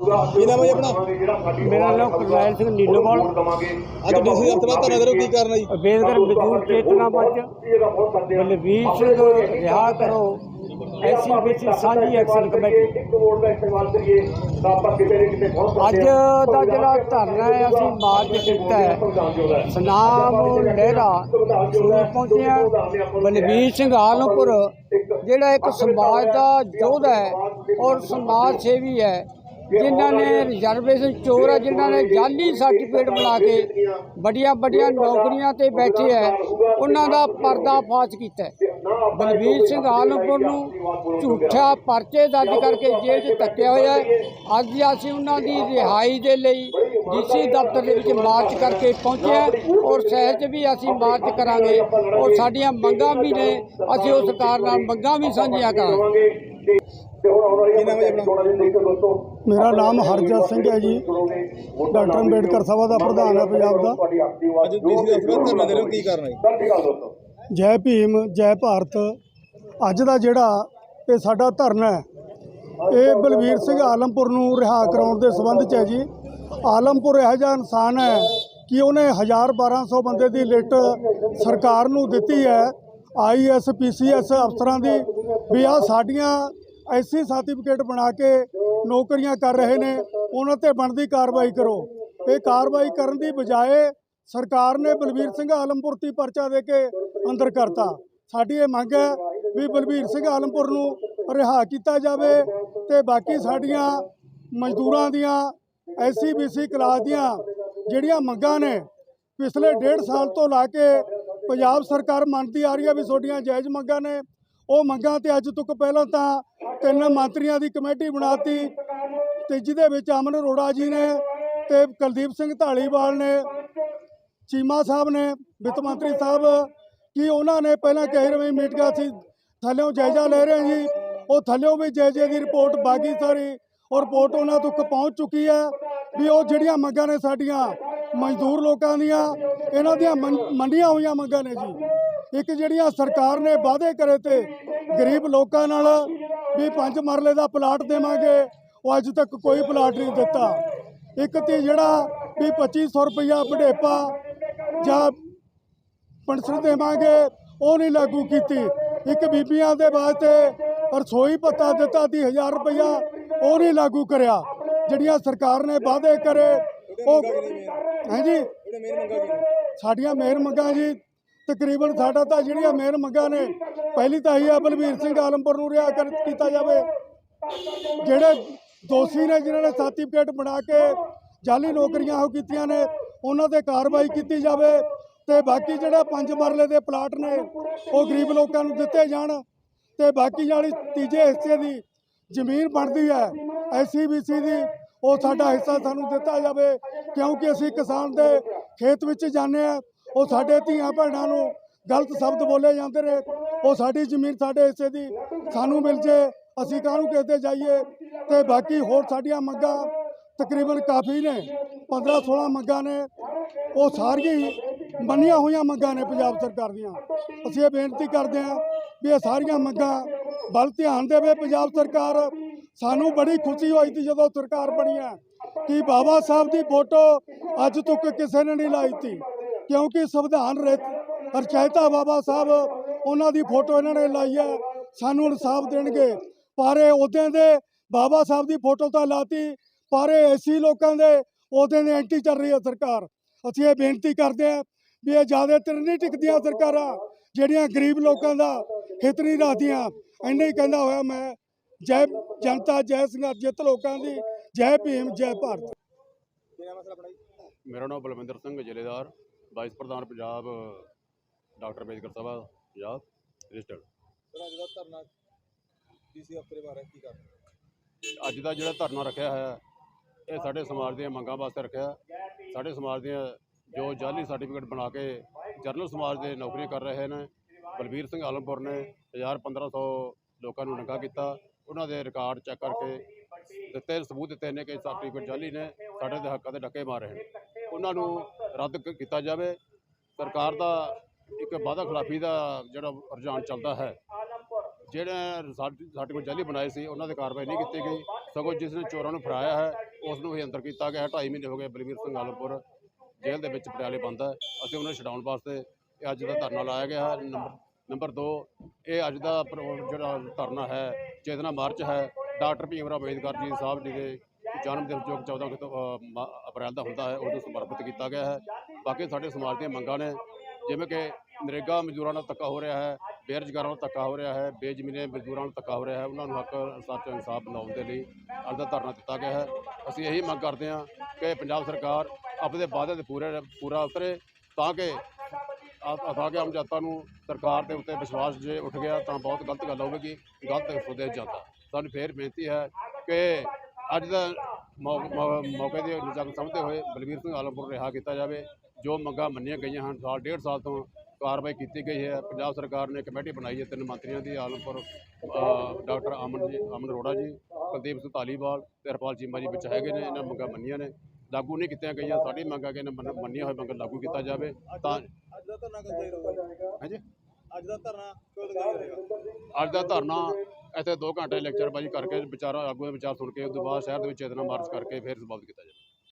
ਕੀ ਨਾਮ ਹੈ ਜੀ ਆਪਣਾ ਮੇਰਾ ਨਾਮ ਕਰਨੈਲ ਸਿੰਘ ਨੀਲੋਵਾਲ ਅੱਜ ਡੀਸੀ ਦਫ਼ਤਰ ਦਾ ਧਰਨਾ ਦੇ ਕੀ ਕਾਰਨ ਜੀ? ਅੰਬੇਦਕਰ ਮਜ਼ਦੂਰ ਚੇਤਨਾ ਮੰਚ ਬਲਵੀਰ ਸਿੰਘ ਰਿਹਾ ਕਰੋ। ਐਸੀ ਵਿੱਚ ਸਾਂਝੀ ਐਕਸ਼ਨ ਕਮੇਟੀ। ਅੱਜ ਦਾ ਜਿਹੜਾ ਧਰਨਾ ਹੈ ਅਸੀਂ ਮਾਰਚ ਕੀਤਾ ਹੈ। ਸਨਾਮ ਲਹਿਰਾ ਸੂਰ ਪਹੁੰਚੇ ਹਾਂ ਬਲਵੀਰ ਸਿੰਘ ਆਲਮਪੁਰ ਜਿਹੜਾ ਇੱਕ ਸਮਾਜ ਦਾ ਯੋਧਾ ਹੈ ਔਰ ਸਮਾਜ ਸੇਵੀ ਹੈ ਜਿਨ੍ਹਾਂ ਨੇ ਰਿਜ਼ਰਵੇਸ਼ਨ ਚੋਰ ਹੈ ਜਿਨ੍ਹਾਂ ਨੇ ਜਾਲੀ ਸਰਟੀਫਿਕੇਟ ਬਣਾ ਕੇ ਵੱਡੀਆਂ ਵੱਡੀਆਂ ਨੌਕਰੀਆਂ ਤੇ ਬੈਠੇ ਹੈ ਉਹਨਾਂ ਦਾ ਪਰਦਾ ਫਾਸ਼ ਕੀਤਾ ਬਲਬੀਰ ਸਿੰਘ ਆਲਮਪੁਰ ਨੂੰ ਝੂਠਾ ਪਰਚੇ ਦਰਜ ਕਰਕੇ ਜੇਲ੍ਹ 'ਚ ਧੱਕਿਆ ਹੋਇਆ ਅੱਜ ਅਸੀਂ ਉਹਨਾਂ ਦੀ ਰਿਹਾਈ ਦੇ ਲਈ ਡੀਸੀ ਦਫ਼ਤਰ ਦੇ ਵਿੱਚ ਮਾਰਚ ਕਰਕੇ ਪਹੁੰਚਿਆ ਔਰ ਸ਼ਹਿਰ 'ਚ ਵੀ ਅਸੀਂ ਮਾਰਚ ਕਰਾਂਗੇ ਔਰ ਸਾਡੀਆਂ ਮੰਗਾਂ ਵੀ ਨੇ, ਅਸੀਂ ਉਹ ਸਰਕਾਰ ਨਾਲ ਮੰਗਾਂ ਵੀ ਸਾਂਝੀਆਂ ਕਰਾਂਗੇ। ਕੀ ਨਾਮ ਹੈ ਜੀ ਆਪਣਾ ਮੇਰਾ ਨਾਮ ਹਰਜਤ ਸਿੰਘ ਹੈ ਜੀ। ਡਾਕਟਰ ਅੰਬੇਡਕਰ ਸਭਾ ਦਾ ਪ੍ਰਧਾਨ ਹੈ ਪੰਜਾਬ ਦਾ। ਅੱਜ ਡੀਸੀ ਦਫ਼ਤਰ ਦਾ ਧਰਨਾ ਦੇ ਰਹੇ ਹੋ ਕੀ ਕਾਰਨ ਹੈ ਜੀ ਜੈ ਭੀਮ ਜੈ ਭਾਰਤ। ਅੱਜ ਦਾ ਜਿਹੜਾ ਇਹ ਸਾਡਾ ਧਰਨਾ ਹੈ ਇਹ ਬਲਵੀਰ ਸਿੰਘ ਆਲਮਪੁਰ ਨੂੰ ਰਿਹਾ ਕਰਾਉਣ ਦੇ ਸੰਬੰਧ 'ਚ ਹੈ ਜੀ। ਆਲਮਪੁਰ ਇਹੋ ਜਿਹਾ ਇਨਸਾਨ ਹੈ ਕਿ ਉਹਨੇ 1000 1200 ਬੰਦੇ ਦੀ ਲਿਸਟ ਸਰਕਾਰ ਨੂੰ ਦਿੱਤੀ ਹੈ। ਆਈਐਸ ਪੀਸੀਐਸ ਅਫਸਰਾਂ ਦੀ ਵੀ ਆ ਸਾਡੀਆਂ ਐਸੀ ਸਰਟੀਫਿਕੇਟ ਬਣਾ ਕੇ ਨੌਕਰੀਆਂ ਕਰ ਰਹੇ ਨੇ, ਉਹਨਾਂ ਤੇ ਬਣਦੀ ਕਾਰਵਾਈ ਕਰੋ। ਇਹ ਕਾਰਵਾਈ ਕਰਨ ਦੀ ਬਜਾਏ ਸਰਕਾਰ ਨੇ ਬਲਬੀਰ ਸਿੰਘ ਆਲਮਪੁਰ ਦੀ ਪਰਚਾ ਦੇ ਕੇ ਅੰਦਰ ਕਰਤਾ। ਸਾਡੀ ਇਹ ਮੰਗ ਹੈ ਵੀ ਬਲਬੀਰ ਸਿੰਘ ਆਲਮਪੁਰ ਨੂੰ ਰਿਹਾ ਕੀਤਾ ਜਾਵੇ ਤੇ ਬਾਕੀ ਸਾਡੀਆਂ ਮਜ਼ਦੂਰਾਂ ਦੀਆਂ ਐਸਸੀ ਬੀਸੀ ਕਲਾਸ ਦੀਆਂ ਜਿਹੜੀਆਂ ਮੰਗਾਂ ਨੇ, ਪਿਛਲੇ ਡੇਢ ਸਾਲ ਤੋਂ ਲਾ ਕੇ ਪੰਜਾਬ ਸਰਕਾਰ ਮੰਨਦੀ ਆ ਰਹੀ ਹੈ ਵੀ ਤੁਹਾਡੀਆਂ ਜਾਇਜ਼ ਮੰਗਾਂ ਨੇ। ਉਹ ਮੰਗਾਂ ਤੇ ਅੱਜ ਤੱਕ ਪਹਿਲਾਂ ਤਾਂ ਤਿੰਨ ਮੰਤਰੀਆਂ ਦੀ ਕਮੇਟੀ ਬਣਾਤੀ ਤੇ ਜਿਹਦੇ ਵਿੱਚ ਅਮਨ ਅਰੋੜਾ ਜੀ ਨੇ ਤੇ ਕੁਲਦੀਪ ਸਿੰਘ ਢਾਲੀਵਾਲ ਨੇ, ਚੀਮਾ ਸਾਹਿਬ ਨੇ, ਵਿੱਤ ਮੰਤਰੀ ਸਾਹਿਬ, ਕਿ ਉਹਨਾਂ ਨੇ ਪਹਿਲਾਂ ਕਹੀ ਰਵੀ ਮੀਟਿੰਗਾਂ ਸੀ ਥੱਲਿਓਂ ਜਾਇਜ਼ਾ ਲੈ ਰਹੇ ਜੀ, ਉਹ ਥੱਲਿਓਂ ਵੀ ਜਾਇਜ਼ੇ ਦੀ ਰਿਪੋਰਟ ਬਾਗੀ ਸਾਰੀ, ਉਹ ਰਿਪੋਰਟ ਉਹਨਾਂ ਤੱਕ ਪਹੁੰਚ ਚੁੱਕੀ ਹੈ ਵੀ ਉਹ ਜਿਹੜੀਆਂ ਮੰਗਾਂ ਨੇ ਸਾਡੀਆਂ, ਮਜ਼ਦੂਰ ਲੋਕਾਂ ਦੀਆਂ, ਇਹਨਾਂ ਦੀਆਂ ਮੰ- ਮੰਡੀਆਂ ਹੋਈਆਂ ਮੰਗਾਂ ਨੇ ਜੀ। ਇੱਕ ਜਿਹੜੀਆਂ ਸਰਕਾਰ ਨੇ ਵਾਅਦੇ ਕਰੇ ਤੇ ਗਰੀਬ ਲੋਕਾਂ ਨਾਲ ਵੀ ਪੰਜ ਮਰਲੇ ਦਾ ਪਲਾਟ ਦੇਵਾਂਗੇ ਉਹ ਅੱਜ ਤੱਕ ਕੋਈ ਪਲਾਟ ਨਹੀਂ ਦਿੱਤਾ। ਇੱਕ ਤੇ ਜਿਹੜਾ ਵੀ 2500 ਰੁਪਇਆ ਵਡੇਪਾ ਜਾਂ ਪੈਨਸ਼ਨ ਦੇਵਾਂਗੇ ਉਹ ਨਹੀਂ ਲਾਗੂ ਕੀਤੀ। ਇੱਕ ਬੀਬੀਆਂ ਦੇ ਵਾਸਤੇ ਰਸੋਈ ਭੱਤਾ ਦਿੱਤਾ ਦੀ 1000 ਰੁਪਇਆ ਉਹ ਨਹੀਂ ਲਾਗੂ ਕਰਿਆ। ਜਿਹੜੀਆਂ ਸਰਕਾਰ ਨੇ ਵਾਅਦੇ ਕਰੇ ਉਹ ਹਾਂਜੀ ਸਾਡੀਆਂ ਮੇਨ ਮੰਗਾਂ ਜੀ ਤਕਰੀਬਨ ਸਾਡਾ ਤਾਂ ਜਿਹੜੀਆਂ ਮੇਨ ਮੰਗਾਂ ਨੇ ਪਹਿਲੀ ਤਾਂ ਇਹ ਹੈ ਬਲਵੀਰ ਸਿੰਘ ਆਲਮਪੁਰ ਨੂੰ ਰਿਹਾ ਕਰ ਕੀਤਾ ਜਾਵੇ। ਜਿਹੜੇ ਦੋਸ਼ੀ ਨੇ, ਜਿਨ੍ਹਾਂ ਨੇ ਸਰਟੀਫਿਕੇਟ ਬਣਾ ਕੇ ਜਾਲੀ ਨੌਕਰੀਆਂ ਉਹ ਕੀਤੀਆਂ ਨੇ, ਉਹਨਾਂ ਤੇ ਕਾਰਵਾਈ ਕੀਤੀ ਜਾਵੇ ਤੇ ਬਾਕੀ ਜਿਹੜਾ ਪੰਜ ਮਰਲੇ ਦੇ ਪਲਾਟ ਨੇ, ਉਹ ਗਰੀਬ ਲੋਕਾਂ ਨੂੰ ਦਿੱਤੇ ਜਾਣ ਤੇ ਬਾਕੀ ਜਿਹੜੀ ਤੀਜੇ ਹਿੱਸੇ ਦੀ ਜ਼ਮੀਨ ਬਣਦੀ ਹੈ ਐਸਸੀਬੀਸੀ ਦੀ, ਉਹ ਸਾਡਾ ਹਿੱਸਾ ਸਾਨੂੰ ਦਿੱਤਾ ਜਾਵੇ। ਕਿਉਂਕਿ ਅਸੀਂ ਕਿਸਾਨ ਦੇ ਖੇਤ ਵਿੱਚ ਜਾਂਦੇ ਆ ਉਹ ਸਾਡੇ ਧੀਆਂ ਭੈਣਾਂ ਨੂੰ ਗਲਤ ਸ਼ਬਦ ਬੋਲੇ ਜਾਂਦੇ ਨੇ। ਉਹ ਸਾਡੀ ਜ਼ਮੀਨ ਸਾਡੇ ਹਿੱਸੇ ਦੀ ਸਾਨੂੰ ਮਿਲ ਜੇ, ਅਸੀਂ ਕਾਹਨੂੰ ਕਿਸੇ ਤੇ ਜਾਈਏ? ਤੇ ਬਾਕੀ ਹੋਰ ਸਾਡੀਆਂ ਮੰਗਾਂ ਤਕਰੀਬਨ ਕਾਫੀ ਨੇ 15 16 ਮੰਗਾਂ ਨੇ। ਉਹ ਸਾਰੀਆਂ ਹੀ ਮੰਨੀਆਂ ਹੋਈਆਂ ਮੰਗਾਂ ਨੇ ਪੰਜਾਬ ਸਰਕਾਰ ਦੀਆਂ। ਅਸੀਂ ਇਹ ਬੇਨਤੀ ਕਰਦੇ ਹਾਂ ਵੀ ਇਹ ਸਾਰੀਆਂ ਮੰਗਾਂ ਵੱਲ ਧਿਆਨ ਦੇਵੇ ਪੰਜਾਬ ਸਰਕਾਰ। ਸਾਨੂੰ ਬੜੀ ਖੁਸ਼ੀ ਹੋਈ ਸੀ ਜਦੋਂ ਸਰਕਾਰ ਬਣੀ ਹੈ ਕਿ ਬਾਬਾ ਸਾਹਿਬ ਦੀ ਫੋਟੋ ਅੱਜ ਤੱਕ ਕਿਸੇ ਨੇ ਨਹੀਂ ਲਾਈ ਤੀ ਕਿਉਂਕਿ ਸੰਵਿਧਾਨ ਰਚ- ਬਾਬਾ ਸਾਹਿਬ ਉਹਨਾਂ ਦੀ ਫੋਟੋ ਇਹਨਾਂ ਨੇ ਲਾਈ ਹੈ ਸਾਨੂੰ ਇਨਸਾਫ ਦੇਣਗੇ। ਪਰ ਇਹ ਉਹਦਿਆਂ ਦੇ ਬਾਬਾ ਸਾਹਿਬ ਦੀ ਫੋਟੋ ਤਾਂ ਲਾਤੀ ਪਰ ਇਹ ਐਸੀ ਲੋਕਾਂ ਦੇ ਉਹਦੇ ਦੇ ਐਂਟੀ ਚੱਲ ਰਹੀ ਹੈ ਸਰਕਾਰ। ਅਸੀਂ ਇਹ ਬੇਨਤੀ ਕਰਦੇ ਹਾਂ ਵੀ ਇਹ ਜ਼ਿਆਦਾਤਰ ਨਹੀਂ ਟਿਕਦੀਆਂ ਸਰਕਾਰਾਂ ਜਿਹੜੀਆਂ ਗਰੀਬ ਲੋਕਾਂ ਦਾ ਹਿੱਤ ਨਹੀਂ ਰੱਖਦੀਆਂ। ਇੰਨੇ ਹੀ ਕਹਿੰਦਾ ਹੋਇਆ ਮੈਂ ਜੈ ਜਨਤਾ ਜੈ ਸੰਘਰਸ਼ ਜਿੱਤ ਲੋਕਾਂ ਦੀ ਜੈ ਭੀਮ ਜੈ ਭਾਰਤ। ਮੇਰਾ ਨਾਮ ਬਲਵਿੰਦਰ ਸਿੰਘ ਜ਼ਿਲ੍ਹੇਦਾਰ ਵਾਈਸ ਪ੍ਰਧਾਨ ਪੰਜਾਬ ਡਾਕਟਰ ਸਭਾ। ਪੰਜਾਬ ਰਜਿਸਟਰਡ। ਸਰ ਅੱਜ ਦਾ ਧਰਨਾ ਡੀਸੀ ਕੀ ਅੱਜ ਦਾ ਜਿਹੜਾ ਧਰਨਾ ਰੱਖਿਆ ਹੈ ਇਹ ਸਾਡੇ ਸਮਾਜ ਦੀਆਂ ਮੰਗਾਂ ਵਾਸਤੇ ਰੱਖਿਆ। ਸਾਡੇ ਸਮਾਜ ਦੀਆਂ ਜੋ ਜਾਲੀ ਸਰਟੀਫਿਕੇਟ ਬਣਾ ਕੇ ਜਰਨਲ ਸਮਾਜ ਦੇ ਨੌਕਰੀ ਕਰ ਰਹੇ ਨੇ ਬਲਬੀਰ ਸਿੰਘ ਆਲਮਪੁਰ ਨੇ 1000 1500 ਲੋਕਾਂ ਨੂੰ ਨੰਗਾ ਕੀਤਾ। ਉਹਨਾਂ ਦੇ ਰਿਕਾਰਡ ਚੈੱਕ ਕਰਕੇ ਦਿੱਤੇ ਸਬੂਤ ਦਿੱਤੇ ਨੇ ਕਿ ਸਰਟੀਫਿਕੇਟ ਜਾਲੀ ਨੇ ਸਾਡੇ ਦੇ ਹੱਕਾਂ ਦੇ ਡੱਕੇ ਮਾਰ ਰਹੇ ਨੇ। ਉਹਨਾਂ ਨੂੰ ਰੱਦ ਕੀਤਾ ਜਾਵੇ। ਸਰਕਾਰ ਦਾ ਇੱਕ ਵਾਅਦਾ ਖਿਲਾਫੀ ਦਾ ਜਿਹੜਾ ਰੁਝਾਨ ਚੱਲਦਾ ਹੈ ਜਿਹੜੇ ਕੋਲ ਜਾਲੀ ਬਣਾਏ ਸੀ ਉਹਨਾਂ ਤੇ ਕਾਰਵਾਈ ਨਹੀਂ ਕੀਤੀ ਗਈ। ਸਗੋਂ ਜਿਸ ਨੇ ਚੋਰਾਂ ਨੂੰ ਫੜਾਇਆ ਹੈ ਉਸ ਨੂੰ ਵੀ ਅੰਦਰ ਕੀਤਾ ਗਿਆ ਹੈ। 2.5 ਮਹੀਨੇ ਹੋ ਗਏ ਬਲਵੀਰ ਸਿੰਘ ਆਲਮਪੁਰ ਜੇਲ੍ਹ ਦੇ ਵਿੱਚ ਪਟਿਆਲੇ ਬੰਦ ਹੈ। ਅਸੀਂ ਉਹਨੂੰ ਛਡਾਉਣ ਵਾਸਤੇ ਅੱਜ ਦਾ ਧਰਨਾ ਲਾਇਆ ਗਿਆ ਹੈ। ਨੰਬਰ ਨੰਬਰ 2 ਇਹ ਅੱਜ ਦਾ ਪ੍ਰੋ- ਜਿਹੜਾ ਧਰਨਾ ਹੈ ਚੇਤਨਾ ਮਾਰਚ ਹੈ। ਡਾਕਟਰ ਭੀਮਰਾਮ ਅੰਬੇਦਕਰ ਜੀ ਸਾਹਿਬ ਜੀ ਦੇ ਜਨਮ ਦਿਨ ਜੋ 14 ਅਕਤੂ- ਅ, ਅਪ੍ਰੈਲ ਦਾ ਹੁੰਦਾ ਹੈ ਉਹਨੂੰ ਸਮਰਪਿਤ ਕੀਤਾ ਗਿਆ ਹੈ। ਬਾਕੀ ਸਾਡੇ ਸਮਾਜ ਦੀਆਂ ਮੰਗਾਂ ਨੇ ਜਿਵੇਂ ਕਿ ਨਰੇਗਾ ਮਜ਼ਦੂਰਾਂ ਨਾਲ ਧੱਕਾ ਹੋ ਰਿਹਾ ਹੈ, ਬੇਰੁਜ਼ਗਾਰਾਂ ਨਾਲ ਧੱਕਾ ਹੋ ਰਿਹਾ ਹੈ, ਬੇਜ਼ਮੀਨੇ ਮਜ਼ਦੂਰਾਂ ਨਾਲ ਧੱਕਾ ਹੋ ਰਿਹਾ ਹੈ, ਉਹਨਾਂ ਨੂੰ ਹੱਕ ਸੱਚ ਇਨਸਾਫ ਦਿਲਾਉਣ ਦੇ ਲਈ ਅੱਜ ਦਾ ਧਰਨਾ ਦਿੱਤਾ ਗਿਆ ਹੈ। ਅਸੀਂ ਇਹੀ ਮੰਗ ਕਰਦੇ ਹਾਂ ਕਿ ਪੰਜਾਬ ਸਰਕਾਰ ਆਪਣੇ ਵਾਅਦੇ ਤੇ ਪੂਰੇ, ਪੂਰਾ ਉਤਰੇ ਤਾਂ ਕਿ ਤਾਂ ਕਿ ਆਮ ਜਨਤਾ ਨੂੰ ਸਰਕਾਰ ਦੇ ਉੱਤੇ ਵਿਸ਼ਵਾਸ ਜੇ ਉੱਠ ਗਿਆ ਤਾਂ ਬਹੁਤ ਗਲਤ ਗੱਲ ਹੋਵੇਗੀ, ਗਲਤ ਸੁਦੇਸ਼ ਜਾਂਦਾ। ਸਾਨੂੰ ਫੇਰ ਬੇਨਤੀ ਹੈ ਕਿ ਅੱਜ ਦਾ ਮੌਕੇ ਦੀ ਨਜ਼ਰ ਸਮਝਦੇ ਹੋਏ ਬਲਵੀਰ ਸਿੰਘ ਆਲਮਪੁਰ ਰਿਹਾ ਕੀਤਾ ਜਾਵੇ। ਜੋ ਮੰਗਾਂ ਮੰਨੀਆਂ ਗਈਆਂ ਹਨ, ਸਾਲ, ਡੇਢ ਸਾਲ ਤੋਂ ਕਾਰਵਾਈ ਕੀਤੀ ਗਈ ਹੈ। ਪੰਜਾਬ ਸਰਕਾਰ ਨੇ ਕਮੇਟੀ ਬਣਾਈ ਹੈ। ਤਿੰਨ ਮੰਤਰੀਆਂ ਦੀ ਆਲਮਪੁਰ ਡਾਕਟਰ ਅਮਨ ਜੀ ਅਮਨ ਅਰੋੜਾ ਜੀ ਕੁਲਦੀਪ ਸਿੰਘ ਧਾਲੀਵਾਲ ਤੇ ਹਰਪਾਲ ਚੀਮਾ ਜੀ ਵਿੱਚ ਹੈਗੇ ਨੇ। ਇਹਨਾਂ ਮੰਗਾਂ ਮੰਨੀਆਂ ਨੇ। ਲਾਗੂ ਨਹੀਂ ਕੀਤੀਆਂ ਗਈਆਂ। ਸਾਡੀ ਮੰਗ ਕਿ ਇਹਨਾਂ ਮੰਨ- ਮੰਨੀਆਂ ਹੋਏ ਮੰਗਾਂ ਲਾਗੂ ਕੀਤਾ ਜਾਵੇ ਤਾਂ ਅੱਜ ਦਾ ਧਰਨਾ ਤੱਕ ਰਹੇਗਾ ਹਾਂਜੀ? ਅੱਜ ਦਾ ਧਰਨਾ ਰਹੇਗਾ ਅੱਜ ਦਾ ਧਰਨਾ ਇੱਥੇ 2 ਘੰਟੇ ਲੈਕਚਰਬਾਜ਼ੀ ਕਰਕੇ ਵਿਚਾਰਾ ਆਗੂਆਂ ਦੇ ਵਿਚਾਰ ਸੁਣ ਕੇ ਉਸ ਤੋਂ ਬਾਅਦ ਸ਼ਹਿਰ ਦੇ ਵਿੱਚ ਚੇਤਨਾ ਮਾਰਚ ਕਰਕੇ ਫਿਰ ਸਮਾਪਤ ਕੀਤਾ ਜਾਵੇ।